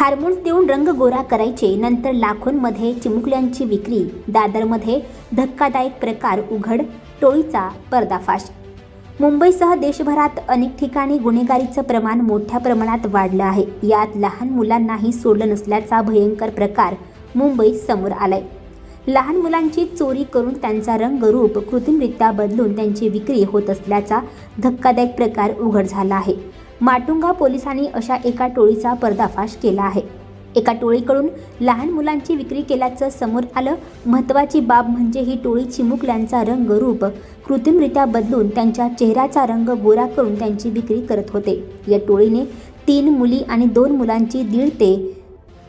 Hormones देऊन रंग गोरा करायचे नंतर लाखोंमध्ये चिमुकल्यांची विक्री दादरमध्ये धक्कादायक प्रकार उघड टोळीचा पर्दाफाश. मुंबईसह देशभरात अनेक ठिकाणी गुन्हेगारीचं प्रमाण मोठ्या प्रमाणात वाढलं आहे. यात लहान मुलांनाही सोडलं नसल्याचा भयंकर प्रकार मुंबईत समोर आलाय. लहान मुलांची चोरी करून त्यांचा रंगरूप कृत्रिमरित्या बदलून त्यांची विक्री होत असल्याचा धक्कादायक प्रकार उघड झाला आहे. माटुंगा पोलिसांनी अशा एका टोळीचा पर्दाफाश केला आहे. एका टोळीकडून लहान मुलांची विक्री केल्याचं समोर आलं. महत्त्वाची बाब म्हणजे ही टोळी चिमुकल्यांचा रंगरूप कृत्रिमरित्या बदलून त्यांच्या चेहऱ्याचा रंग गोरा करून त्यांची विक्री करत होते. या टोळीने तीन मुली आणि दोन मुलांची दीड ते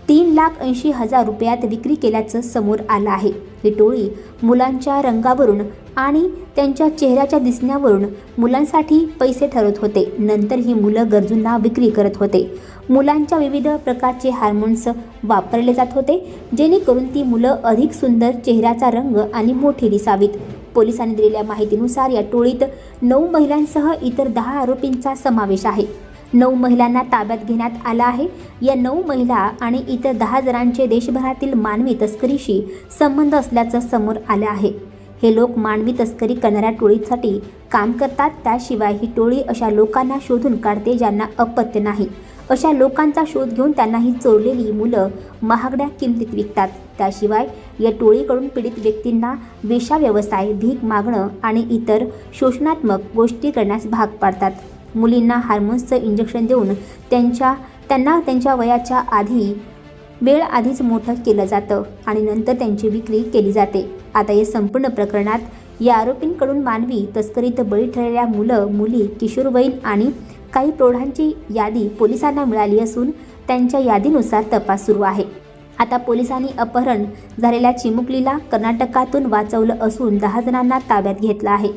तीन लाख ऐंशी हजार रुपयात विक्री केल्याचं समोर आलं आहे. ही टोळी मुलांच्या रंगावरून आणि त्यांच्या चेहऱ्याच्या दिसण्यावरून मुलांसाठी पैसे ठरवत होते. नंतर ही मुलं गरजूंना विक्री करत होते. मुलांच्या विविध प्रकारचे हार्मोन्स वापरले जात होते जेणेकरून ती मुलं अधिक सुंदर चेहऱ्याचा रंग आणि मोठी दिसावीत. पोलिसांनी दिलेल्या माहितीनुसार या टोळीत नऊ महिलांसह इतर दहा आरोपींचा समावेश आहे. नऊ महिलांना ताब्यात घेण्यात आला आहे. या नऊ महिला आणि इतर दहा जणांचे देशभरातील मानवी तस्करीशी संबंध असल्याचं समोर आलं आहे. हे लोक मानवी तस्करी करणाऱ्या टोळीसाठी काम करतात. त्याशिवाय ही टोळी अशा लोकांना शोधून काढते ज्यांना अपत्य नाही. अशा लोकांचा शोध घेऊन त्यांना ही चोरलेली मुलं महागड्या किमतीत विकतात. त्याशिवाय या टोळीकडून पीडित व्यक्तींना वेशा व्यवसाय भीक मागणं आणि इतर शोषणात्मक गोष्टी करण्यास भाग पाडतात. मुलींना हार्मोन्सचं इंजेक्शन देऊन त्यांच्या त्यांना त्यांच्या वयाच्या आधी वेळ आधीच मोठं केलं जातं आणि नंतर त्यांची विक्री केली जाते. आता या संपूर्ण प्रकरणात या आरोपींकडून मानवी तस्करीत बळी ठरलेल्या मुलं मुली किशोरवयीन आणि काही प्रौढांची यादी पोलिसांना मिळाली असून त्यांच्या यादीनुसार तपास सुरू आहे. आता पोलिसांनी अपहरण झालेल्या चिमुकलीला कर्नाटकातून वाचवलं असून दहा जणांना ताब्यात घेतलं आहे.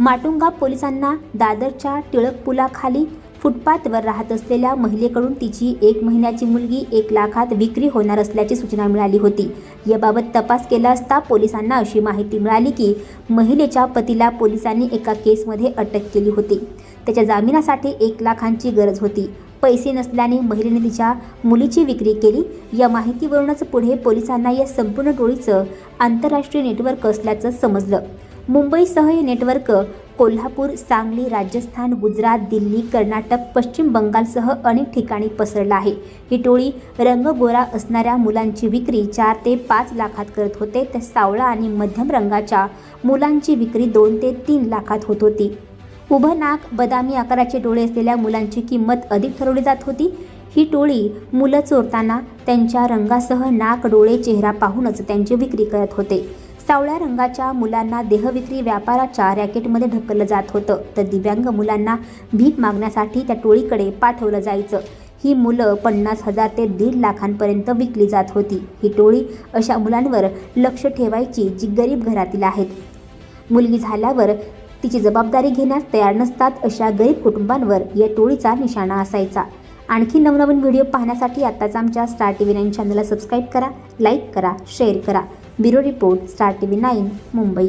माटुंगा पोलिसांना दादरच्या टिळक पुलाखाली फुटपाथवर राहत असलेल्या महिलेकडून तिची एक महिन्याची मुलगी एक लाखात विक्री होणार असल्याची सूचना मिळाली होती. याबाबत तपास केला असता पोलिसांना अशी माहिती मिळाली की महिलेच्या पतीला पोलिसांनी एका केसमध्ये अटक केली होती. त्याच्या जामिनासाठी एक लाखांची गरज होती. पैसे नसल्याने महिलेने तिच्या मुलीची विक्री केली. या माहितीवरूनच पुढे पोलिसांना या संपूर्ण टोळीचं आंतरराष्ट्रीय नेटवर्क असल्याचं समजलं. मुंबईसह हे नेटवर्क कोल्हापूर सांगली राजस्थान गुजरात दिल्ली कर्नाटक पश्चिम बंगालसह अनेक ठिकाणी पसरलं आहे. ही टोळी रंगगोरा असणाऱ्या मुलांची विक्री चार ते पाच लाखात करत होते. तर सावळा आणि मध्यम रंगाच्या मुलांची विक्री दोन ते तीन लाखात होत होती. उभं नाक बदामी आकाराचे डोळे असलेल्या मुलांची किंमत अधिक ठरवली जात होती. ही टोळी मुलं चोरताना त्यांच्या रंगासह नाक डोळे चेहरा पाहूनच त्यांची विक्री करत होते. सावळ्या रंगाच्या मुलांना देहविक्री व्यापाराच्या रॅकेटमध्ये ढकललं जात होतं. तर दिव्यांग मुलांना भीक मागण्यासाठी त्या टोळीकडे पाठवलं जायचं. ही मुलं पन्नास हजार ते दीड लाखांपर्यंत विकली जात होती. ही टोळी अशा मुलांवर लक्ष ठेवायची जी गरीब घरातील आहेत. मुलगी झाल्यावर तिची जबाबदारी घेण्यास तयार नसतात अशा गरीब कुटुंबांवर या टोळीचा निशाणा असायचा. आणखी नवनवीन व्हिडिओ पाहण्यासाठी आत्ताच आमच्या स्टार टी व्ही नाईन चॅनलला सबस्क्राईब करा लाईक करा शेअर करा. Bureau report star T V nine Mumbai.